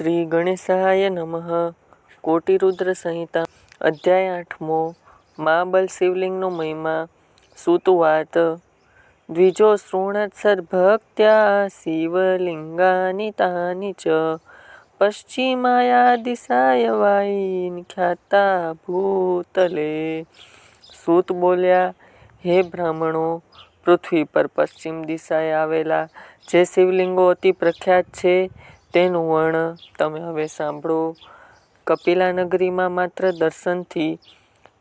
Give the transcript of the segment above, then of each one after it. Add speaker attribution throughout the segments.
Speaker 1: શ્રી ગણેશાય નમઃ કોટિરુદ્ર સંહિતા અધ્યાય આઠમો મહાબલ શિવલિંગનો મહિમા સુતવાત દ્વિજો શૃણત્સર્ભક્ત્યા શિવલિંગાની તાની ચ પશ્ચિમાયા દિશાય વાઈન ખ્યાતા ભૂતલે સૂત બોલ્યા હે બ્રાહ્મણો પૃથ્વી પર પશ્ચિમ દિશાએ આવેલા જે શિવલિંગો અતિ પ્રખ્યાત છે તેનું વર્ણન તમે હવે સાંભળો. કપિલા નગરીમાં માત્ર દર્શનથી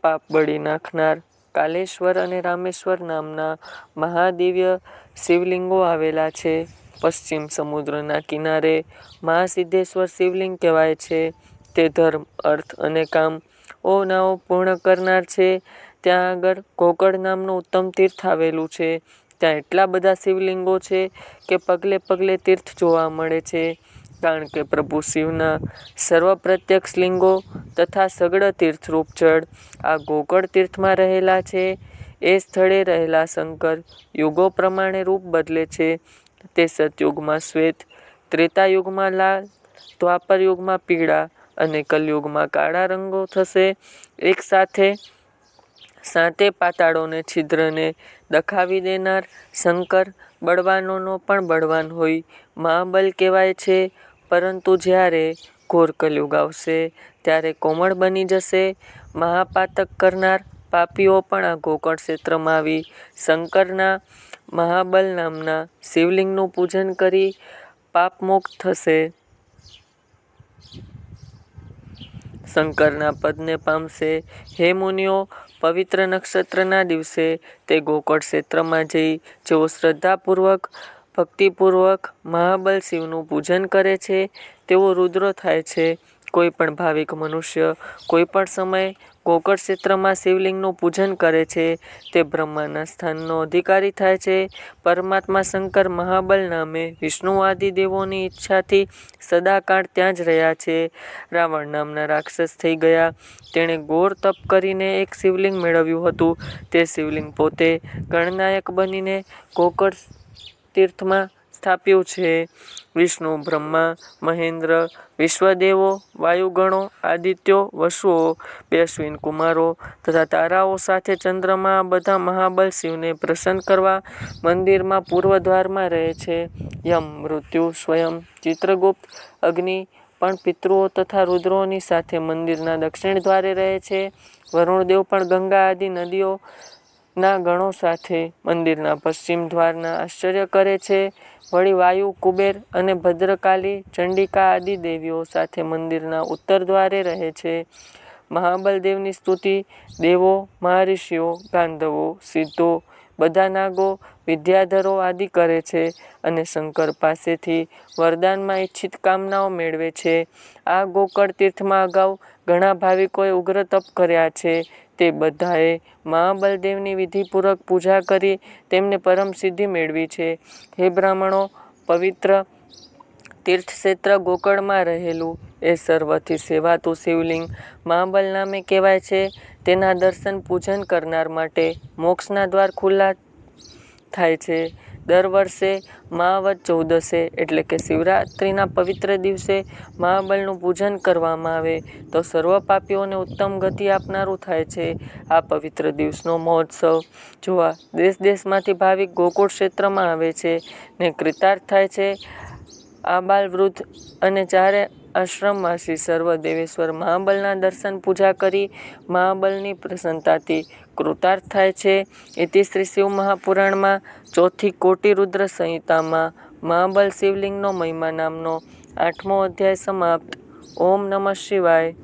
Speaker 1: પાપ બળી નાખનાર કાલેશ્વર અને રામેશ્વર નામના મહાદિવ્ય શિવલિંગો આવેલા છે. પશ્ચિમ સમુદ્રના કિનારે મહાસિદ્ધેશ્વર શિવલિંગ કહેવાય છે. તે ધર્મ, અર્થ અને કામ ઓનાઓ પૂર્ણ કરનાર છે. ત્યાં આગળ ગોકળ નામનું ઉત્તમ તીર્થ આવેલું છે. ત્યાં એટલા બધા શિવલિંગો છે કે પગલે પગલે તીર્થ જોવા મળે છે. કારણ કે પ્રભુ શિવના સર્વ પ્રત્યક્ષ લિંગો તથા સગળ તીર્થરૂપ જળ આ ગોકળ તીર્થમાં રહેલા છે. એ સ્થળે રહેલા શંકર યુગો પ્રમાણે રૂપ બદલે છે. તે સતયુગમાં શ્વેત, ત્રેતાયુગમાં લાલ દ્વાપર યુગમાં પીળા અને કલયુગમાં કાળા રંગો થશે. એક સાથે સાતે પાતાળોને છિદ્રને દખાવી દેનાર શંકર બળવાનોનો પણ બળવાન હોય. મહાબલ કહેવાય છે. પરંતુ જ્યારે ઘોર કલયુગ આવશે ત્યારે કોમળ બની જશે. મહાપાતક કરનાર પાપીઓ પણ આ ગોકળ ક્ષેત્રમાં આવી. શંકરના મહાબલ નામના શિવલિંગનું પૂજન કરી પાપમુક્ત થશે. શંકરના પદને પામશે. હે મુનિઓ, પવિત્ર નક્ષત્રના દિવસે તે ગોકળ ક્ષેત્રમાં જઈ જેઓ શ્રદ્ધાપૂર્વક ભક્તિપૂર્વક મહાબલ શિવનું પૂજન કરે છે. તેઓ રુદ્ર થાય છે. કોઈ પણ ભાવિક મનુષ્ય કોઈ પણ સમયે કોકર ક્ષેત્રમાં શિવલિંગનું પૂજન કરે છે. તે બ્રહ્માના સ્થાનનો અધિકારી થાય છે. પરમાત્મા શંકર મહાબલ નામે વિષ્ણુ આદિ દેવોની ઈચ્છાથી સદાકાળ ત્યાં જ રહ્યા છે. રાવણ નામના રાક્ષસ થઈ ગયા. તેણે ગોર તપ કરીને એક શિવલિંગ મેળવ્યું હતું. તે શિવલિંગ પોતે ગણનાયક બનીને ગોકળ તીર્થમાં સ્થાપ્યું છે. વિષ્ણુ, બ્રહ્મા, મહેન્દ્ર, વિશ્વદેવો, વાયુગણો, આદિત્યો, વસુઓ બે અશ્વિન કુમારો તથા તારાઓ સાથે ચંદ્રમાં, બધા મહાબલ શિવને પ્રસન્ન કરવા મંદિરમાં પૂર્વ દ્વારમાં રહે છે. યમ, મૃત્યુ, સ્વયં, ચિત્રગુપ્ત, અગ્નિ, પણ પિતૃઓ તથા રુદ્રોની સાથે મંદિરના દક્ષિણ દ્વારે રહે છે. વરુણદેવ પણ ગંગા આદિ નદીઓ ના ગણો સાથે મંદિરના પશ્ચિમ દ્વારના આશ્ચર્ય કરે છે. વળી વાયુ, કુબેર અને ભદ્રકાલી, ચંડિકા આદિ દેવીઓ સાથે મંદિરના ઉત્તર દ્વારે રહે છે. મહાબલ દેવની સ્તુતિ, દેવો, મહર્ષિઓ, ગાંધવો, સિદ્ધો, બધા નાગો, વિદ્યાધરો આદિ કરે છે અને શંકર પાસેથી વરદાનમાં ઈચ્છિત કામનાઓ મેળવે છે. આ ગોકળ તીર્થમાં અગાઉ ઘણા ભાવિકોએ ઉગ્ર તપ કર્યા છે. તે બધાએ મહાબલદેવની વિધિપૂર્વક પૂજા કરી તેમને પરમ સિદ્ધિ મેળવી છે. હે બ્રાહ્મણો, પવિત્ર તીર્થક્ષેત્ર ગોકળમાં રહેલું એ સર્વથી સેવાતું શિવલિંગ મહાબલ નામે કહેવાય છે. તેના દર્શન પૂજન કરનાર માટે મોક્ષના દ્વાર ખુલ્લા થાય છે. દર વર્ષે મહાવત ચૌદસે, એટલે કે શિવરાત્રિના પવિત્ર દિવસે મહાબલનું પૂજન કરવામાં આવે. તો સર્વ પાપીઓને ઉત્તમ ગતિ આપનારું થાય છે આ પવિત્ર દિવસનો મહોત્સવ. જોવા દેશ દેશમાંથી ભાવિક ગોકુળ ક્ષેત્રમાં આવે છે ને કૃતાર્થ થાય છે. આબાલ વૃદ્ધ અને ચારે આશ્રમવાસી સર્વ દેવેશ્વર મહાબલના દર્શન પૂજા કરી મહાબલની પ્રસન્નતાથી કૃતાર્થ થાય છે. એથી શ્રી શિવ મહાપુરાણમાં ચોથી કોટી રુદ્ર સંહિતામાં મહાબલ શિવલિંગનો મહિમા નામનો આઠમો અધ્યાય સમાપ્ત. ઓમ નમઃ શિવાય.